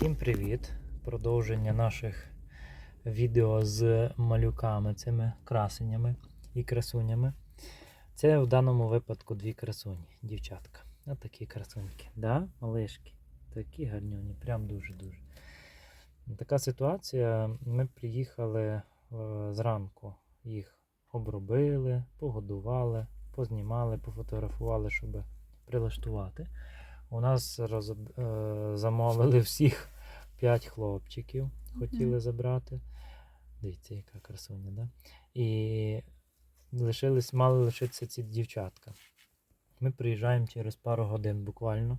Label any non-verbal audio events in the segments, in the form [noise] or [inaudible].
Всім привіт! Продовження наших відео з малюками, цими красенями і красунями. Це в даному випадку дві красуні, дівчатка. Ось такі красуньки. Да, малишки? Такі гарнюні, прям дуже-дуже. Така ситуація. Ми приїхали е, зранку, їх обробили, погодували, познімали, пофотографували, щоб прилаштувати. У нас роз... е, замовили всіх 5 хлопчиків, хотіли забрати. Дивіться, яка красуня, да? І лишились, мали лишитися ці дівчатка. Ми приїжджаємо через пару годин буквально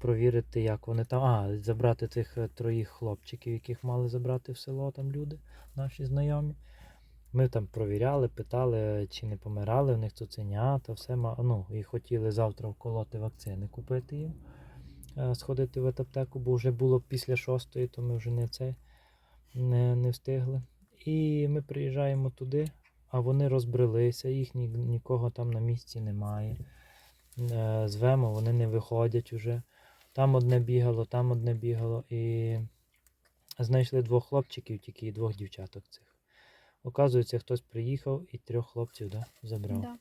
провірити, як вони там. А, забрати тих е, троїх хлопчиків, яких мали забрати в село там люди, наші знайомі. Ми там провіряли, питали, чи не помирали, в них цуценята, все ну, і хотіли завтра вколоти вакцини, купити їм, е, сходити в аптеку, бо вже було після шостої, то ми вже не це не, не встигли. І ми приїжджаємо туди, а вони розбрелися, їх ні, нікого там на місці немає. Е, Звемо, вони не виходять уже. Там одне бігало, там одне бігало. І знайшли двох хлопчиків, тільки і двох дівчаток цих. Оказується, хтось приїхав і трьох хлопців да, забрав. Да.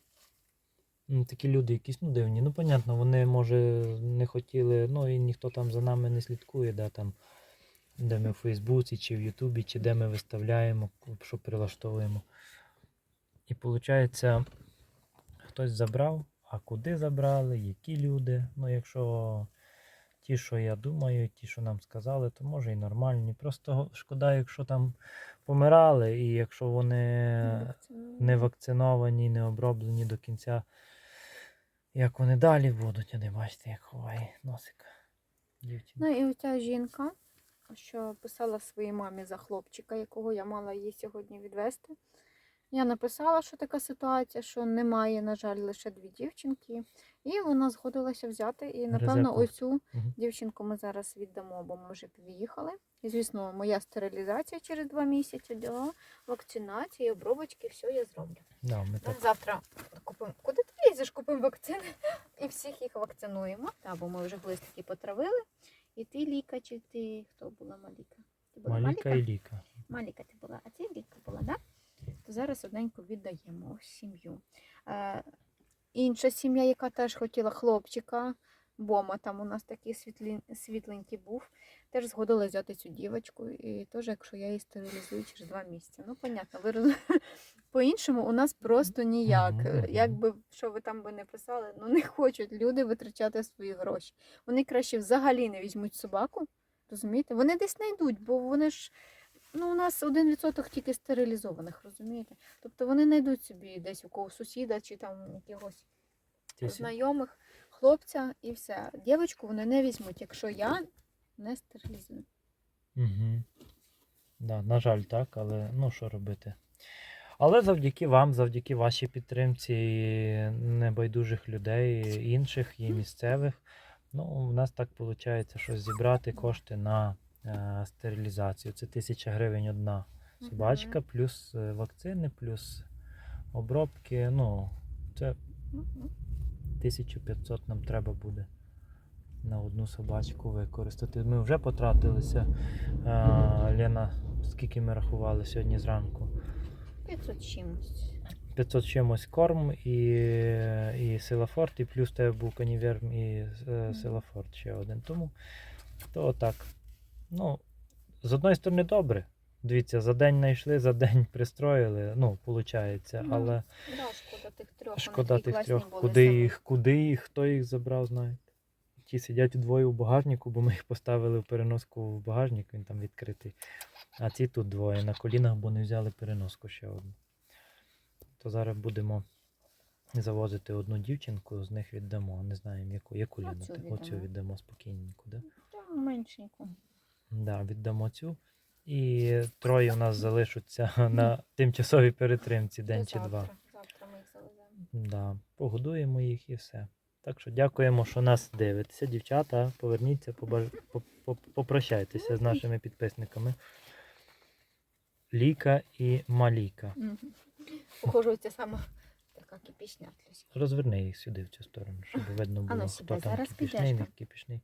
Такі люди якісь ну, дивні. Ну, понятно, вони, може, не хотіли, ну і ніхто там за нами не слідкує, да, там, де ми в Фейсбуці, чи в Ютубі, чи де ми виставляємо, що прилаштовуємо. І виходить, хтось забрав, а куди забрали, які люди. Ну, якщо ті, що я думаю, ті, що нам сказали, то може і нормальні. Просто шкода, якщо там помирали, і якщо вони не вакциновані, не оброблені до кінця. Як вони далі будуть, а не бачите, як ховає носик. Дівчинка. Ну і оця жінка, що писала своїй мамі за хлопчика, якого я мала її сьогодні відвести. Я написала, що така ситуація, що немає, на жаль, лише дві дівчинки. І вона згодилася взяти. І, напевно, Резерву. оцю Мгм. дівчинку ми зараз віддамо, бо ми вже під'їхали. І, звісно, моя стерилізація через два місяці, да, вакцинація, обробочки, все я зроблю. Да, ми так. завтра купимо. Куди ти лізеш? Купимо вакцини [laughs] і всіх їх вакцинуємо. Та, бо ми вже глистики потравили. І ти Ліка, чи ти хто була Маліка? Ти була Маліка і Ліка. Маліка ти була, а ти Ліка була, так? Да? То зараз одненько віддаємо сім'ю. Е, інша сім'я, яка теж хотіла хлопчика, Бома там у нас такий світлі, світленький був, теж згодилась взяти цю дівочку. І теж, якщо я її стерилізую через два місяці. Ну, понятно, ви роз... [laughs] по-іншому у нас просто ніяк. Мгм. Якби що ви там би не писали, ну не хочуть люди витрачати свої гроші. Вони краще взагалі не візьмуть собаку. Розумієте? Вони десь знайдуть, бо вони ж. Ну, у нас один відсоток тільки стерилізованих, розумієте? Тобто вони знайдуть собі десь у кого сусіда чи там якогось знайомих хлопця і все. Дівочку вони не візьмуть, якщо я не стерилізую. Угу. Да, на жаль, так, але ну що робити. Але завдяки вам, завдяки вашій підтримці небайдужих людей, інших і місцевих, ну, у нас так виходить, що зібрати кошти на стерилізацію. Це тисяча гривень одна собачка, плюс е, вакцини, плюс обробки. Ну, це 1500 нам треба буде на одну собачку використати. Ми вже потратилися. А, Лена, скільки ми рахували сьогодні зранку? 500 чимось. 500 чимось корм і, і силафорт, і плюс тебе був каніверм і е, силафорт ще один. Тому то отак. Ну, з одної сторони, добре. Дивіться, за день знайшли, за день [laughs] пристроїли. Ну, виходить, Ну, але. Да, шкода тих трьох. вони Шкода такі тих класні трьох. були Куди самі. їх, куди їх, хто їх забрав, знаєте. Ті сидять двоє у багажнику, бо ми їх поставили в переноску в багажник, він там відкритий. А ці тут двоє на колінах, бо не взяли переноску ще одну. То зараз будемо завозити одну дівчинку, з них віддамо. Не знаємо яку. Яку Оцю Ліна? ти? віддамо. Оцю віддамо спокійненько, да? Та, меншеньку. Да, віддамо цю. І троє у нас залишаться [laughs] на тимчасовій перетримці день чи Завтра. два. Завтра ми їх завеземо. Да, погодуємо їх і все. Так що дякуємо, що нас дивитеся. Дівчата, поверніться, побаж... по- по- попрощайтеся з нашими підписниками. Ліка і Маліка. Це саме така кипішня. Розверни їх сюди в цю сторону, щоб видно А ну, було, хто там кипішний, не кипішний.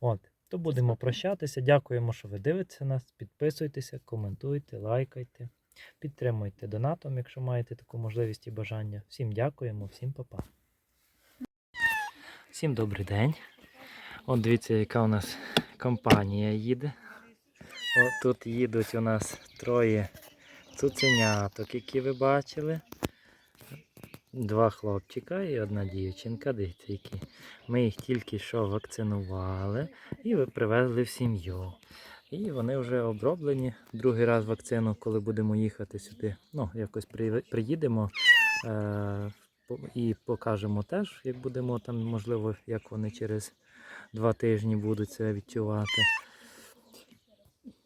От. То будемо прощатися. Дякуємо, що ви дивитеся нас. Підписуйтеся, коментуйте, лайкайте, підтримуйте донатом, якщо маєте таку можливість і бажання. Всім дякуємо, всім па-па. Всім добрий день. От дивіться, яка у нас компанія їде. От тут їдуть у нас троє цуценяток, які ви бачили. Два хлопчика і одна дівчинка. Дивіться, які. Ми їх тільки що вакцинували і привезли в сім'ю. І вони вже оброблені. Другий раз вакцину, коли будемо їхати сюди. Ну, якось при- приїдемо е- і покажемо теж, як будемо там, можливо, як вони через два тижні будуть це відчувати.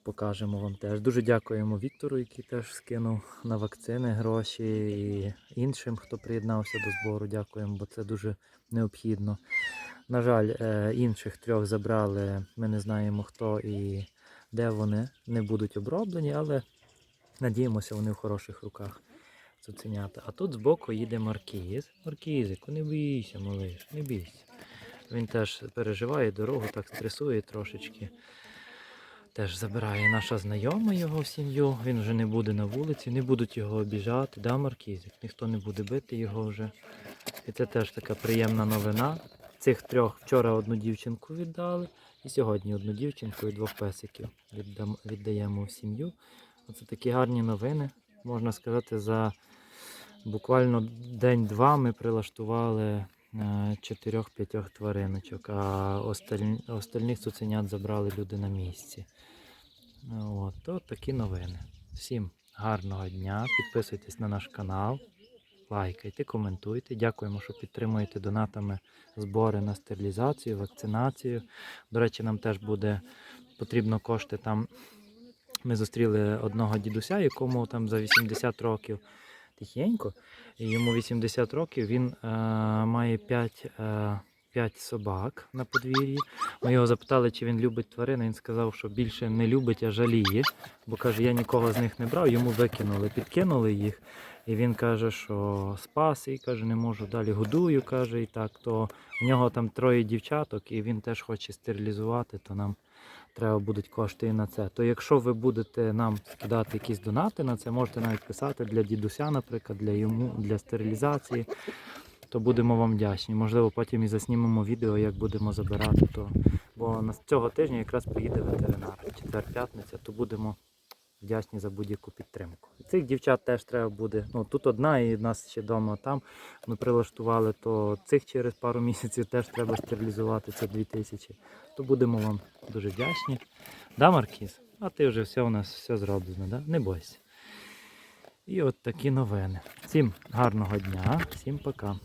Покажемо вам теж. Дуже дякуємо Віктору, який теж скинув на вакцини гроші, і іншим, хто приєднався до збору. Дякуємо, бо це дуже необхідно. На жаль, е, інших трьох забрали. Ми не знаємо хто і де вони не будуть оброблені, але надіємося, вони в хороших руках. Цуценята. А тут збоку їде Маркіз. Маркізику, не бійся, малиш, не бійся. Він теж переживає дорогу, так стресує трошечки. Теж забирає наша знайома його сім'ю. Він вже не буде на вулиці, не будуть його обіжати. Да, Маркізик? Ніхто не буде бити його вже. І це теж така приємна новина. Цих трьох вчора одну дівчинку віддали, і сьогодні одну дівчинку і двох песиків віддаємо в сім'ю. Оце такі гарні новини. Можна сказати, за буквально день-два ми прилаштували е, чотирьох-п'ятьох твариночок, а остальних цуценят забрали люди на місці. От, то такі новини. Всім гарного дня. Підписуйтесь на наш канал, лайкайте, коментуйте. Дякуємо, що підтримуєте донатами збори на стерилізацію, вакцинацію. До речі, нам теж буде потрібно кошти там. Ми зустріли одного дідуся, якому там за 80 років тихенько, йому 80 років, він е, має 5, е, 5 собак на подвір'ї. Ми його запитали, чи він любить тварин. Він сказав, що більше не любить, а жаліє. Бо каже, я нікого з них не брав, йому викинули, підкинули їх. І він каже, що спас і каже, не можу далі годую. каже, і так. То в нього там троє дівчаток, і він теж хоче стерилізувати, то нам треба будуть кошти і на це. То якщо ви будете нам скидати якісь донати на це, можете навіть писати для дідуся, наприклад, для йому для стерилізації, то будемо вам вдячні. Можливо, потім і заснімемо відео, як будемо забирати то. Бо на цього тижня якраз приїде ветеринар. Четвер-п'ятниця, то будемо вдячні за будь-яку підтримку. Цих дівчат теж треба буде. Ну тут одна і нас ще вдома там ми прилаштували, то цих через пару місяців теж треба стерилізувати. Це 2000. То будемо вам дуже вдячні. Да, Маркіз? А ти вже все у нас все зроблено, да? Не бойся. І от такі новини. Всім гарного дня, всім пока.